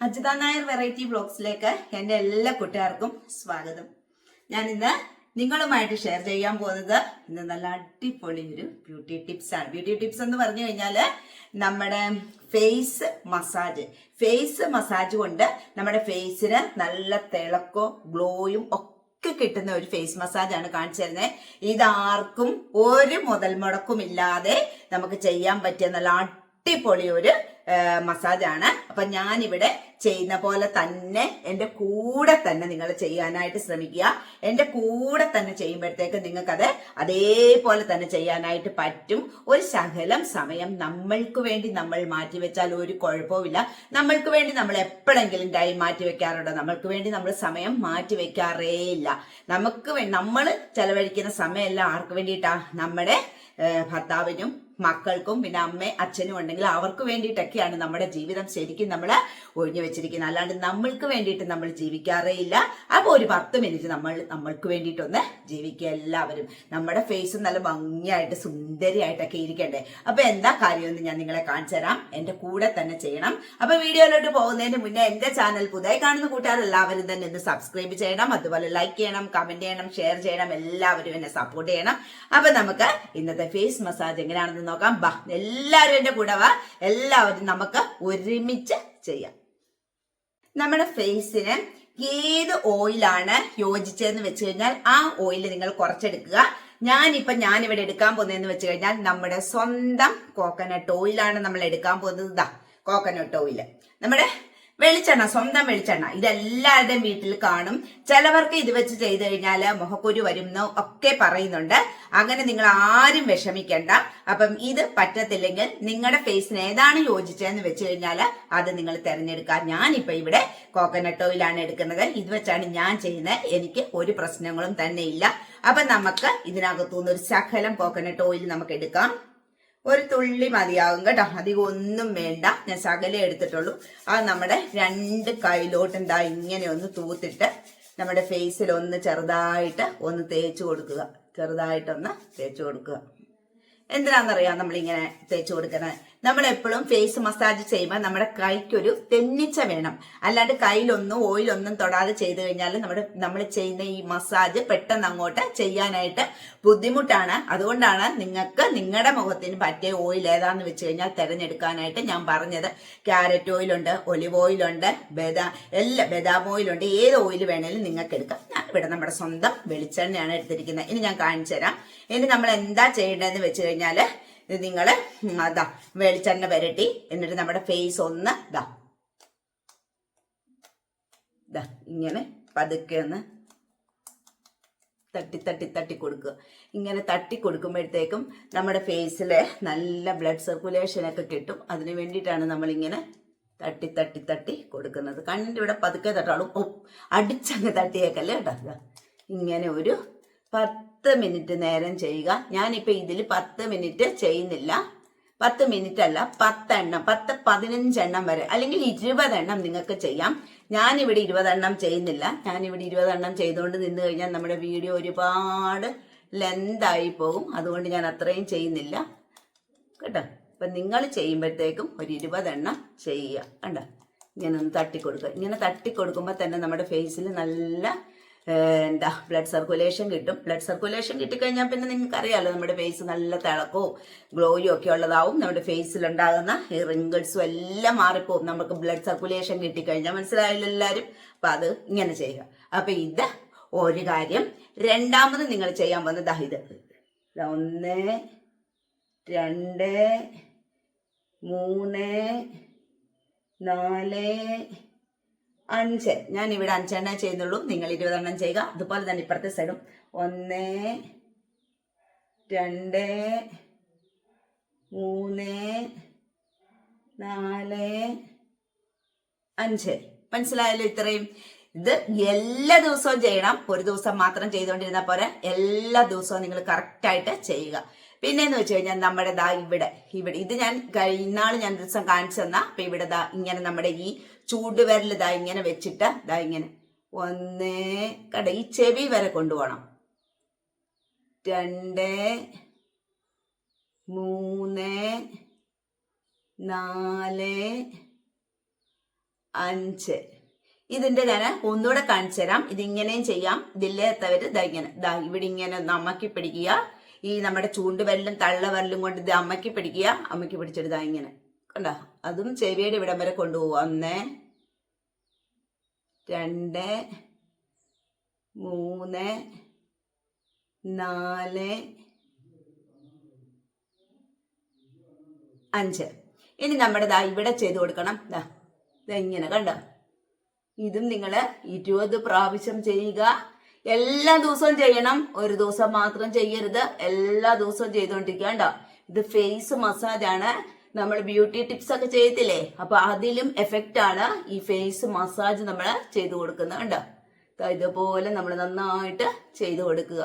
Ajitha Nair variety ബ്ലോഗ്സിലേക്ക് എന്റെ എല്ലാ കൂട്ടുകാർക്കും സ്വാഗതം. ഞാൻ ഇന്ന് നിങ്ങളുമായിട്ട് ഷെയർ ചെയ്യാൻ പോകുന്നത് ഇന്ന് നല്ല അടിപൊളി ഒരു ബ്യൂട്ടി ടിപ്സ് ആണ്. ബ്യൂട്ടി ടിപ്സ് എന്ന് പറഞ്ഞു കഴിഞ്ഞാൽ നമ്മുടെ ഫേസ് മസാജ് ഫേസ് മസാജ് കൊണ്ട് നമ്മുടെ ഫേസിന് നല്ല തിളക്കോ ഗ്ലോയും ഒക്കെ കിട്ടുന്ന ഒരു ഫേസ് മസാജ് ആണ് കാണിച്ചു തരുന്നത് ഇതാർക്കും ഒരു മുതൽ മുടക്കും ഇല്ലാതെ നമുക്ക് ചെയ്യാൻ പറ്റിയ നല്ല അടിപൊളി ഒരു മസാജാണ്. അപ്പൊ ഞാനിവിടെ ചെയ്യുന്ന പോലെ തന്നെ എന്റെ കൂടെ തന്നെ നിങ്ങൾ ചെയ്യാനായിട്ട് ശ്രമിക്കുക. എന്റെ കൂടെ തന്നെ ചെയ്യുമ്പോഴത്തേക്ക് നിങ്ങൾക്കത് അതേപോലെ തന്നെ ചെയ്യാനായിട്ട് പറ്റും. ഒരു ശകലം സമയം നമ്മൾക്ക് വേണ്ടി നമ്മൾ മാറ്റിവെച്ചാൽ ഒരു കുഴപ്പവുമില്ല. നമ്മൾക്ക് വേണ്ടി നമ്മൾ എപ്പോഴെങ്കിലും ടൈം മാറ്റി വെക്കാറുണ്ടോ നമ്മൾക്ക് വേണ്ടി നമ്മൾ സമയം മാറ്റി വെക്കാറേ ഇല്ല. നമുക്ക് നമ്മൾ ചെലവഴിക്കുന്ന സമയമെല്ലാം ആർക്ക് വേണ്ടിയിട്ടാ? നമ്മുടെ ഭർത്താവിനും മക്കൾക്കും പിന്നെ അമ്മ അച്ഛനും ഉണ്ടെങ്കിൽ അവർക്ക് വേണ്ടിയിട്ടൊക്കെയാണ് നമ്മുടെ ജീവിതം ശരിക്കും നമ്മൾ ഒഴിഞ്ഞു വെച്ചിരിക്കുന്നത് അല്ലാണ്ട് നമ്മൾക്ക് വേണ്ടിയിട്ട് നമ്മൾ ജീവിക്കാറേ ഇല്ല. അപ്പോൾ ഒരു പത്ത് മിനിറ്റ് നമ്മൾ നമ്മൾക്ക് വേണ്ടിയിട്ടൊന്ന് ജീവിക്കുക എല്ലാവരും. നമ്മുടെ ഫേസ് നല്ല ഭംഗിയായിട്ട് സുന്ദരിയായിട്ടൊക്കെ ഇരിക്കണ്ടേ. അപ്പൊ എന്താ കാര്യമെന്ന് ഞാൻ നിങ്ങളെ കാണിച്ചു തരാം. എന്റെ കൂടെ തന്നെ ചെയ്യണം. അപ്പൊ വീഡിയോയിലോട്ട് പോകുന്നതിന് മുന്നേ എന്റെ ചാനൽ പുതിയ കാണുന്ന കൂട്ടുകാർ എല്ലാവരും തന്നെ ഒന്ന് സബ്സ്ക്രൈബ് ചെയ്യണം. അതുപോലെ ലൈക്ക് ചെയ്യണം കമന്റ് ചെയ്യണം ഷെയർ ചെയ്യണം. എല്ലാവരും എന്നെ സപ്പോർട്ട് ചെയ്യണം. അപ്പൊ നമുക്ക് ഇന്നത്തെ ഫേസ് മസാജ് എങ്ങനെയാണെന്ന് നോക്കാം. ബാ എല്ലാവരും എന്റെ കൂടെ വാ. എല്ലാവരും നമുക്ക് ഒരുമിച്ച് ചെയ്യാം. നമ്മുടെ ഫേസിന് ഏത് ഓയിലാണ് യോജിച്ചതെന്ന് വെച്ച് കഴിഞ്ഞാൽ ആ ഓയിൽ നിങ്ങൾ കുറച്ചെടുക്കുക. ഞാനിപ്പൊ ഇവിടെ എടുക്കാൻ പോകുന്നതെന്ന് വെച്ച് കഴിഞ്ഞാൽ നമ്മുടെ സ്വന്തം കോക്കനട്ട് ഓയിലാണ് നമ്മൾ എടുക്കാൻ പോകുന്നത്. ഇതാ കോക്കനട്ട് ഓയിൽ നമ്മുടെ വെളിച്ചെണ്ണ സ്വന്തം വെളിച്ചെണ്ണ. ഇതെല്ലാവരുടെയും വീട്ടിൽ കാണും. ചിലവർക്ക് ഇത് വെച്ച് ചെയ്തു കഴിഞ്ഞാൽ മുഖക്കുരു വരുമെന്ന് ഒക്കെ പറയുന്നുണ്ട്. അങ്ങനെ നിങ്ങൾ ആരും വിഷമിക്കേണ്ട. അപ്പം ഇത് പറ്റത്തില്ലെങ്കിൽ നിങ്ങളുടെ ഫേസിന് ഏതാണ് യോജിച്ചതെന്ന് വെച്ച് കഴിഞ്ഞാൽ അത് നിങ്ങൾ തിരഞ്ഞെടുക്കുക ഞാനിപ്പൊ ഇവിടെ കോക്കനട്ട് ഓയിലാണ് എടുക്കുന്നത്. ഇത് വെച്ചാണ് ഞാൻ ചെയ്യുന്നത്. എനിക്ക് ഒരു പ്രശ്നങ്ങളും തന്നെ ഇല്ല. അപ്പൊ നമുക്ക് ഇതിനകത്തുനിന്ന് ഒരു ശകലം കോക്കനട്ട് ഓയിൽ നമുക്ക് എടുക്കാം. ഒരു തുള്ളി മതിയാകും കേട്ടോ. അധികം ഒന്നും വേണ്ട. ഞാൻ ശകലേ എടുത്തിട്ടുള്ളൂ. അത് നമ്മുടെ രണ്ട് കൈലോട്ട് എന്താ ഇങ്ങനെ ഒന്ന് തൂത്തിട്ട് നമ്മുടെ ഫേസിൽ ഒന്ന് ചെറുതായിട്ട് ഒന്ന് തേച്ച് കൊടുക്കുക. ചെറുതായിട്ടൊന്ന് തേച്ച് കൊടുക്കുക. എന്തിനാണെന്നറിയാം നമ്മളിങ്ങനെ തേച്ച് കൊടുക്കുന്നത് നമ്മൾ എപ്പോഴും ഫേസ് മസാജ് ചെയ്യുമ്പോൾ നമ്മുടെ കൈക്കൊരു തെന്നിച്ച വേണം. അല്ലാണ്ട് കയ്യിലൊന്നും ഓയിലൊന്നും തൊടാതെ ചെയ്ത് കഴിഞ്ഞാൽ നമ്മുടെ നമ്മൾ ചെയ്യുന്ന ഈ മസാജ് പെട്ടെന്ന് അങ്ങോട്ട് ചെയ്യാനായിട്ട് ബുദ്ധിമുട്ടാണ്. അതുകൊണ്ടാണ് നിങ്ങൾക്ക് നിങ്ങളുടെ മുഖത്തിന് പറ്റിയ ഓയിൽ ഏതാന്ന് വെച്ച് കഴിഞ്ഞാൽ തിരഞ്ഞെടുക്കാനായിട്ട് ഞാൻ പറഞ്ഞത്. ക്യാരറ്റ് ഓയിലുണ്ട് ഒലിവ് ഓയിലുണ്ട് ബദാം എല്ലാ ബദാം ഓയിലുണ്ട് ഏത് ഓയിൽ വേണേലും നിങ്ങൾക്ക് എടുക്കാം. ഞാൻ ഇവിടെ നമ്മുടെ സ്വന്തം വെളിച്ചെണ്ണയാണ് എടുത്തിരിക്കുന്നത്. ഇനി ഞാൻ കാണിച്ചു തരാം ഇനി നമ്മൾ എന്താ ചെയ്യേണ്ടതെന്ന് വെച്ച് കഴിഞ്ഞാൽ ഇത് നിങ്ങൾ അതാ വെളിച്ചെണ്ണ പുരട്ടി. എന്നിട്ട് നമ്മുടെ ഫേസ് ഒന്ന് ഇതാ ഇങ്ങനെ പതുക്കെ ഒന്ന് തട്ടി തട്ടി തട്ടി കൊടുക്കുക. ഇങ്ങനെ തട്ടി കൊടുക്കുമ്പോഴത്തേക്കും നമ്മുടെ ഫേസിലെ നല്ല ബ്ലഡ് സർക്കുലേഷൻ ഒക്കെ കിട്ടും. അതിന് വേണ്ടിയിട്ടാണ് നമ്മളിങ്ങനെ തട്ടി തട്ടി തട്ടി കൊടുക്കുന്നത്. കണ്ണിന്റെ ഇവിടെ പതുക്കെ തട്ടാളും. അടിച്ചങ്ങ് തട്ടിയേക്കല്ലേ? കേട്ടോ ഇങ്ങനെ ഒരു പത്ത് മിനിറ്റ് നേരം ചെയ്യുക. ഞാനിപ്പോൾ ഇതിൽ പത്ത് മിനിറ്റ് ചെയ്യുന്നില്ല. പത്ത് മിനിറ്റ് അല്ല പത്തെണ്ണം പത്ത് പതിനഞ്ചെണ്ണം വരെ അല്ലെങ്കിൽ ഇരുപതെണ്ണം നിങ്ങൾക്ക് ചെയ്യാം. ഞാനിവിടെ ഇരുപതെണ്ണം ചെയ്യുന്നില്ല. ഞാനിവിടെ ഇരുപതെണ്ണം ചെയ്തുകൊണ്ട് നിന്ന് കഴിഞ്ഞാൽ നമ്മുടെ വീഡിയോ ഒരുപാട് ലെന്തായി പോകും. അതുകൊണ്ട് ഞാൻ അത്രയും ചെയ്യുന്നില്ല. കേട്ടോ? അപ്പം നിങ്ങൾ ചെയ്യുമ്പോഴത്തേക്കും ഒരു ഇരുപതെണ്ണം ചെയ്യുക. കണ്ടോ? ഇങ്ങനെ ഒന്ന് തട്ടിക്കൊടുക്കുക. ഇങ്ങനെ തട്ടിക്കൊടുക്കുമ്പോൾ തന്നെ നമ്മുടെ ഫേസിൽ നല്ല എന്താ ബ്ലഡ് സർക്കുലേഷൻ കിട്ടും. ബ്ലഡ് സർക്കുലേഷൻ കിട്ടിക്കഴിഞ്ഞാൽ പിന്നെ നിങ്ങൾക്ക് അറിയാലോ നമ്മുടെ ഫേസ് നല്ല തിളക്കവും ഗ്ലോയും ഒക്കെ ഉള്ളതാവും. നമ്മുടെ ഫേസിൽ ഉണ്ടാകുന്ന ഈ റിങ്കിൾസും എല്ലാം മാറിപ്പോവും. നമുക്ക് ബ്ലഡ് സർക്കുലേഷൻ കിട്ടിക്കഴിഞ്ഞാൽ മനസ്സിലായല്ലോ എല്ലാവരും അപ്പം അത് ഇങ്ങനെ ചെയ്യുക. അപ്പം ഇത് ഒരു കാര്യം രണ്ടാമത് നിങ്ങൾ ചെയ്യാൻ പോകുന്നത് ഇത്. ഒന്ന് രണ്ട് മൂന്ന് നാല് അഞ്ച്. ഞാൻ ഇവിടെ അഞ്ചെണ്ണേ ചെയ്യുന്നുള്ളൂ. നിങ്ങൾ ഇരുപതെണ്ണം ചെയ്യുക. അതുപോലെ തന്നെ ഇപ്പുറത്തെ സൈഡും ഒന്ന് രണ്ട് മൂന്ന് നാല് അഞ്ച്. മനസ്സിലായല്ലോ ഇത്രയും? ഇത് എല്ലാ ദിവസവും ചെയ്യണം. ഒരു ദിവസം മാത്രം ചെയ്തുകൊണ്ടിരുന്ന പോലെ എല്ലാ ദിവസവും നിങ്ങൾ കറക്റ്റായിട്ട് ചെയ്യുക. പിന്നെ എന്ന് വെച്ച് കഴിഞ്ഞാൽ നമ്മുടെ ദാ ഇവിടെ ഇവിടെ. ഇത് ഞാൻ ഇന്നാൾ ഞാൻ ദിവസം കാണിച്ചു തന്ന. അപ്പൊ ഇവിടെ ദാ ഇങ്ങനെ നമ്മുടെ ഈ ചൂടുവിരൽ ദാ ഇങ്ങനെ വെച്ചിട്ട് ദാ ഇങ്ങനെ ഒന്ന് കട ഈ ചെവി വരെ കൊണ്ടുപോകണം. രണ്ട് മൂന്ന് നാല് അഞ്ച്. ഇതിന്റെ ഞാൻ ഒന്നുകൂടെ കാണിച്ചു തരാം. ഇതിങ്ങനെയും ചെയ്യാം. ഇതില്ലാത്തവര് ദാ ഇങ്ങനെ ദാ ഇവിടെ ഇങ്ങനെ നമുക്ക് പിടിക്കുക. ഈ നമ്മുടെ ചൂണ്ടുവരലും തള്ളവരലും കൊണ്ട് ഇത് അമ്മയ്ക്ക് പിടിക്കുക. അമ്മയ്ക്ക് പിടിച്ചെടുത്താ ഇങ്ങനെ. കണ്ട? അതും ചെവിയുടെ ഇവിടം വരെ കൊണ്ടുപോകും. ഒന്ന് രണ്ട് മൂന്ന് നാല് അഞ്ച്. ഇനി നമ്മുടെ ദാ ഇവിടെ ചെയ്ത് കൊടുക്കണം. ദാ ഇതെങ്ങനെ? കണ്ടോ? ഇതും നിങ്ങൾ ഇരുപത് പ്രാവശ്യം ചെയ്യുക. എല്ലാ ദിവസവും ചെയ്യണം. ഒരു ദിവസം മാത്രം ചെയ്യരുത്. എല്ലാ ദിവസവും ചെയ്തുകൊണ്ടിരിക്കുക കണ്ടോ ഇത് ഫേസ് മസാജ് ആണ്. നമ്മൾ ബ്യൂട്ടി ടിപ്സ് ഒക്കെ ചെയ്യത്തില്ലേ? അപ്പൊ അതിലും എഫക്റ്റ് ആണ് ഈ ഫേസ് മസാജ് നമ്മൾ ചെയ്തു കൊടുക്കുന്നത് കണ്ടോ? ദാ ഇതുപോലെ നമ്മൾ നന്നായിട്ട് ചെയ്തു കൊടുക്കുക.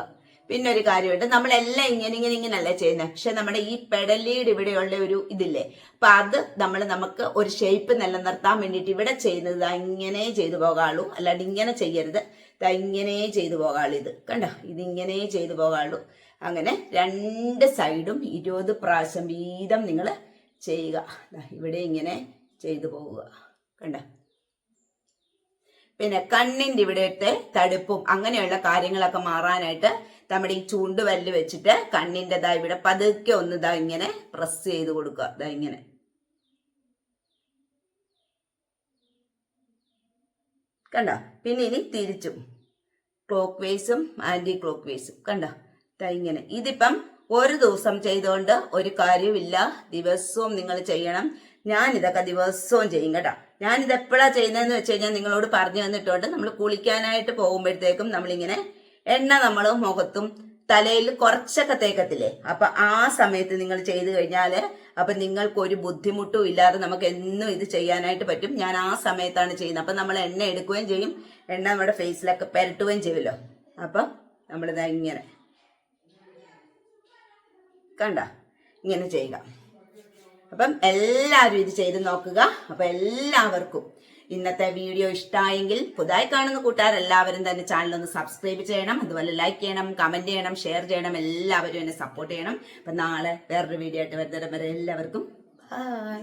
പിന്നെ ഒരു കാര്യമുണ്ട്. നമ്മളെല്ലാം ഇങ്ങനെ ഇങ്ങനെ ഇങ്ങനെയല്ല ചെയ്യുന്നത് പക്ഷെ നമ്മുടെ ഈ പെടലീട് ഇവിടെയുള്ള ഒരു ഇതില്ലേ? അപ്പൊ അത് നമ്മൾ നമുക്ക് ഒരു ഷേപ്പ് നിലനിർത്താൻ വേണ്ടിയിട്ട് ഇവിടെ ചെയ്യുന്നത് ഇങ്ങനെ ചെയ്തു പോകാളൂ അല്ലാണ്ട് ഇങ്ങനെ ചെയ്യരുത്. ഇങ്ങനെ ചെയ്തു പോകാളൂ ഇത്. കണ്ടോ? ഇതിങ്ങനെ ചെയ്തു പോകാളൂ. അങ്ങനെ രണ്ട് സൈഡും ഇരുപത് പ്രാവശ്യം വീതം നിങ്ങൾ ചെയ്യുക. ഇവിടെ ഇങ്ങനെ ചെയ്തു പോവുക. കണ്ടോ? പിന്നെ കണ്ണിന്റെ ഇവിടെത്തെ തടുപ്പും അങ്ങനെയുള്ള കാര്യങ്ങളൊക്കെ മാറാനായിട്ട് നമ്മുടെ ഈ ചൂണ്ടുവല്ല് വെച്ചിട്ട് കണ്ണിന്റെ ഇതാ ഇവിടെ പതുക്കെ ഒന്ന് ഇതാ ഇങ്ങനെ പ്രസ് ചെയ്ത് കൊടുക്കുക. ഇതാ ഇങ്ങനെ. കണ്ട? പിന്നെ ഇനി തിരിച്ചും. ക്ലോക്ക് വേസും ആന്റി ക്ലോക്ക് വേസും കണ്ട ഇങ്ങനെ. ഇതിപ്പം ഒരു ദിവസം ചെയ്തുകൊണ്ട് ഒരു കാര്യമില്ല ദിവസവും നിങ്ങൾ ചെയ്യണം. ഞാൻ ഇതൊക്കെ ദിവസവും ചെയ്യും കേട്ടോ. ഞാൻ ഇത് എപ്പോഴാ ചെയ്യുന്നതെന്ന് വെച്ച് കഴിഞ്ഞാൽ നിങ്ങളോട് പറഞ്ഞു തന്നിട്ടുണ്ട്. നമ്മൾ കുളിക്കാനായിട്ട് പോകുമ്പോഴത്തേക്കും നമ്മളിങ്ങനെ എണ്ണ നമ്മൾ മുഖത്തും തലയിൽ കുറച്ചൊക്കെ തേക്കത്തില്ലേ? അപ്പൊ ആ സമയത്ത് നിങ്ങൾ ചെയ്തു കഴിഞ്ഞാൽ അപ്പൊ നിങ്ങൾക്ക് ഒരു ബുദ്ധിമുട്ടും ഇല്ലാതെ നമുക്ക് എന്നും ഇത് ചെയ്യാനായിട്ട് പറ്റും. ഞാൻ ആ സമയത്താണ് ചെയ്യുന്നത്. അപ്പൊ നമ്മൾ എണ്ണ എടുക്കുകയും ചെയ്യും. എണ്ണ നമ്മുടെ ഫേസിലൊക്കെ പെരട്ടുകയും ചെയ്യുമല്ലോ. അപ്പൊ നമ്മളിതാ ഇങ്ങനെ. കണ്ട? ഇങ്ങനെ ചെയ്യുക. അപ്പം എല്ലാവരും ഇത് ചെയ്ത് നോക്കുക. അപ്പൊ എല്ലാവർക്കും ഇന്നത്തെ വീഡിയോ ഇഷ്ടമായെങ്കിൽ പുതുതായി കാണുന്ന കൂട്ടുകാർ എല്ലാവരും തന്നെ ചാനൽ ഒന്ന് സബ്സ്ക്രൈബ് ചെയ്യണം. അതുപോലെ ലൈക്ക് ചെയ്യണം കമന്റ് ചെയ്യണം ഷെയർ ചെയ്യണം. എല്ലാവരും എന്നെ സപ്പോർട്ട് ചെയ്യണം. അപ്പൊ നാളെ വേറൊരു വീഡിയോ ആയിട്ട് വരുന്നവരെ വരെ എല്ലാവർക്കും ബൈ